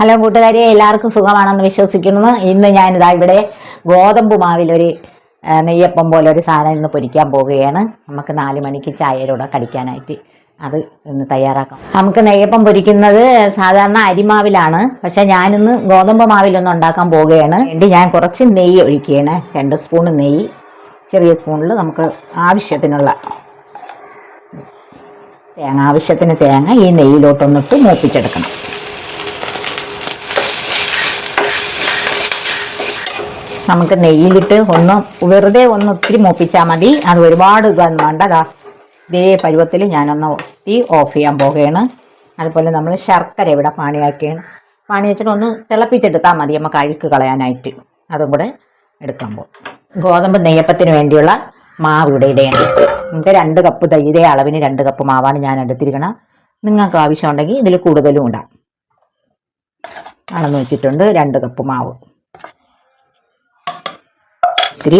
Hello കൂട്ടുകാരെ എല്ലാവർക്കും സുഖമാണെന്ന് വിശ്വസിക്കുന്നു. ഇന്ന് ഞാനിതാ ഇവിടെ ഗോതമ്പ് മാവിലൊരു നെയ്യപ്പം പോലെ ഒരു സാധനം ഇന്ന് പൊരിക്കാൻ പോവുകയാണ്. നമുക്ക് നാല് മണിക്ക് ചായയിലൂടെ കടിക്കാനായിട്ട് അത് ഇന്ന് തയ്യാറാക്കാം. നമുക്ക് നെയ്യപ്പം പൊരിക്കുന്നത് സാധാരണ അരിമാവിലാണ്. പക്ഷെ ഞാനിന്ന് ഗോതമ്പ് മാവിലൊന്നും ഉണ്ടാക്കാൻ പോവുകയാണ്. വേണ്ടി ഞാൻ കുറച്ച് നെയ്യ് ഒഴിക്കുകയാണ്. രണ്ട് സ്പൂൺ നെയ്യ് ചെറിയ സ്പൂണിൽ നമുക്ക് ആവശ്യത്തിനുള്ള തേങ്ങ ആവശ്യത്തിന് തേങ്ങ ഈ നെയ്യിലോട്ടൊന്നിട്ട് മൂപ്പിച്ചെടുക്കണം. നമുക്ക് നെയ്യിലിട്ട് ഒന്ന് വെറുതെ ഒന്ന് ഒത്തിരി മൂപ്പിച്ചാൽ മതി. അത് ഒരുപാട് ഇതൊന്നും വേണ്ട. ഇതേ പരുവത്തിൽ ഞാനൊന്ന് തീ ഓഫ് ചെയ്യാൻ പോവുകയാണ്. അതുപോലെ നമ്മൾ ശർക്കര ഇവിടെ പാണിയാക്കിയാണ്. പാണി വെച്ചിട്ട് ഒന്ന് തിളപ്പിച്ചെടുത്താൽ മതി. നമുക്ക് അഴുക്ക് കളയാനായിട്ട്. അതും കൂടെ എടുക്കാൻ പോകും. ഗോതമ്പ് നെയ്യപ്പത്തിന് വേണ്ടിയുള്ള മാവ് ഇവിടെ ഇടയാണ്. നമുക്ക് രണ്ട് കപ്പ് ഇതേ അളവിന് രണ്ട് കപ്പ് മാവാണ് ഞാൻ എടുത്തിരിക്കണം നിങ്ങൾക്ക് ആവശ്യമുണ്ടെങ്കിൽ ഇതിൽ കൂടുതലും ഇടാം. അളന്ന് വെച്ചിട്ടുണ്ട് രണ്ട് കപ്പ് മാവ്. ഇത്തിരി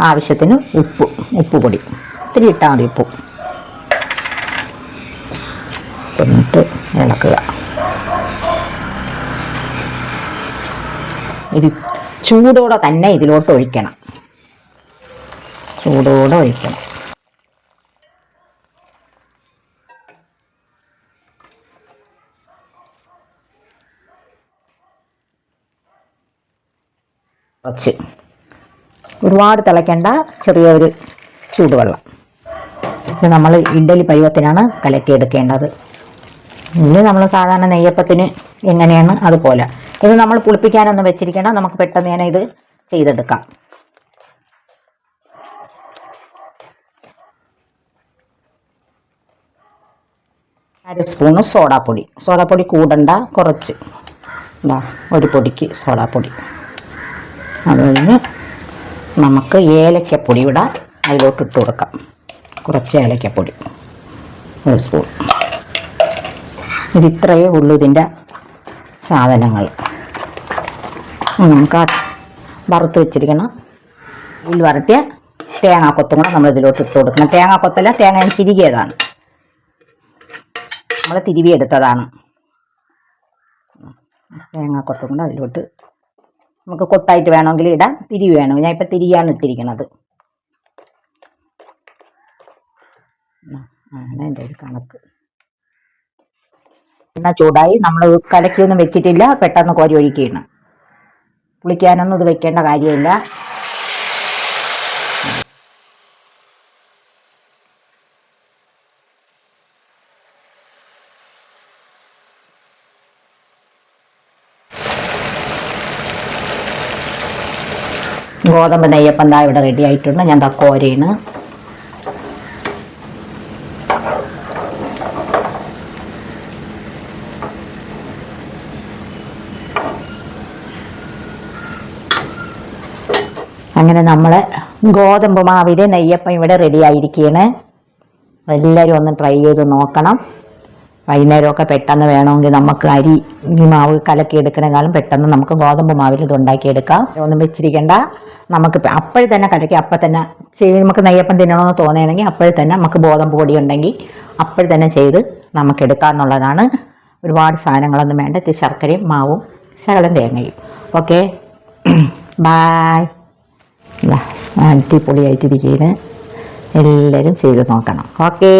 ആവശ്യത്തിന് ഉപ്പ് ഉപ്പ് പൊടി ഇത്തിരി ഇട്ടാൽ മതി ഉപ്പ്. എന്നിട്ട് ഇളക്കുക. ഇത് ചൂടോടെ തന്നെ ഇതിലോട്ട് ഒഴിക്കണം. ചൂടോടെ ഒഴിക്കണം. കുറച്ച്. ഒരുപാട് തിളയ്ക്കേണ്ട ചെറിയൊരു ചൂടുവെള്ളം. ഇത് നമ്മൾ ഇഡ്ഡലി പരുവത്തിനാണ് കലക്കിയെടുക്കേണ്ടത്. ഇനി നമ്മൾ സാധാരണ നെയ്യപ്പത്തിന് എങ്ങനെയാണ്? അതുപോലെ. ഇത് നമ്മൾ പുളിപ്പിക്കാനൊന്നും വെച്ചിരിക്കണം നമുക്ക് പെട്ടെന്ന് തന്നെ ഇത് ചെയ്തെടുക്കാം. അര സ്പൂണ് സോഡാപ്പൊടി. സോഡാപ്പൊടി കൂടണ്ട കുറച്ച്. ഒരു പൊടിക്ക് സോഡാപ്പൊടി. അത് കഴിഞ്ഞ് നമുക്ക് ഏലക്കപ്പൊടി ഇവിടെ അതിലോട്ട് ഇട്ട് കൊടുക്കാം. കുറച്ച് ഏലക്കപ്പൊടി. ഒരു സ്പൂൺ ഇതിത്രയേ ഉള്ളൂ ഇതിന്റെ സാധനങ്ങൾ. നമുക്ക് വറുത്ത് വെച്ചിരിക്കണം ഇതിൽ വരട്ടിയ തേങ്ങാക്കൊത്തും കൂടെ നമ്മൾ ഇതിലോട്ട് ഇട്ട് കൊടുക്കണം. തേങ്ങാക്കൊത്തല്ല തേങ്ങ ഞാൻ ചിരികിയതാണ്. നമ്മൾ തിരുവിയെടുത്തതാണ് തേങ്ങാക്കൊത്തും കൂടെ അതിലോട്ട് നമുക്ക് കൊത്തായിട്ട് വേണമെങ്കിൽ ഇടാം. തിരിവ് വേണമെങ്കിൽ ഞാൻ ഇപ്പം തിരിയാണ് ഇട്ടിരിക്കുന്നത്. ആണ് എന്റെ ഒരു കണക്ക്. എണ്ണ ചൂടായി. നമ്മൾ കലക്കിയൊന്നും വെച്ചിട്ടില്ല. പെട്ടെന്ന് കോരി ഒഴിക്കുകയാണ്. പുളിക്കാനൊന്നും ഇത് വെക്കേണ്ട കാര്യമില്ല. ഗോതമ്പ് നെയ്യപ്പം ദാ ഇവിടെ റെഡി ആയിട്ടുണ്ട്. ഞാൻ ദാ കോരയാണ്. അങ്ങനെ നമ്മളെ ഗോതമ്പ് മാവിലെ നെയ്യപ്പം ഇവിടെ റെഡി ആയിരിക്കുകയാണ് എല്ലാവരും ഒന്ന് ട്രൈ ചെയ്ത് നോക്കണം. വൈകുന്നേരമൊക്കെ പെട്ടെന്ന് വേണമെങ്കിൽ നമുക്ക് അരി ഈ മാവ് കലക്കി എടുക്കണേക്കാളും പെട്ടെന്ന് നമുക്ക് ഗോതമ്പ് മാവിൽ ഇത് ഉണ്ടാക്കിയെടുക്കാം. ഒന്നും വെച്ചിരിക്കേണ്ട. നമുക്ക് അപ്പോഴേ തന്നെ കലക്കി അപ്പം തന്നെ ചെയ്ത് നമുക്ക് നെയ്യപ്പം തിന്നണമെന്ന് തോന്നുകയാണെങ്കിൽ അപ്പോഴേ തന്നെ നമുക്ക് ഗോതമ്പ് പൊടി ഉണ്ടെങ്കിൽ അപ്പോഴേ തന്നെ ചെയ്ത് നമുക്ക് എടുക്കാമെന്നുള്ളതാണ് ഒരുപാട് സാധനങ്ങളൊന്നും വേണ്ട. ഇത്തിരി ശർക്കരയും മാവും ശകലം തേങ്ങയും. ഓക്കെ? ബായ്. അടിപൊളിയായിട്ടിരിക്കുകയാണ് എല്ലാവരും ചെയ്ത് നോക്കണം. ഓക്കേ?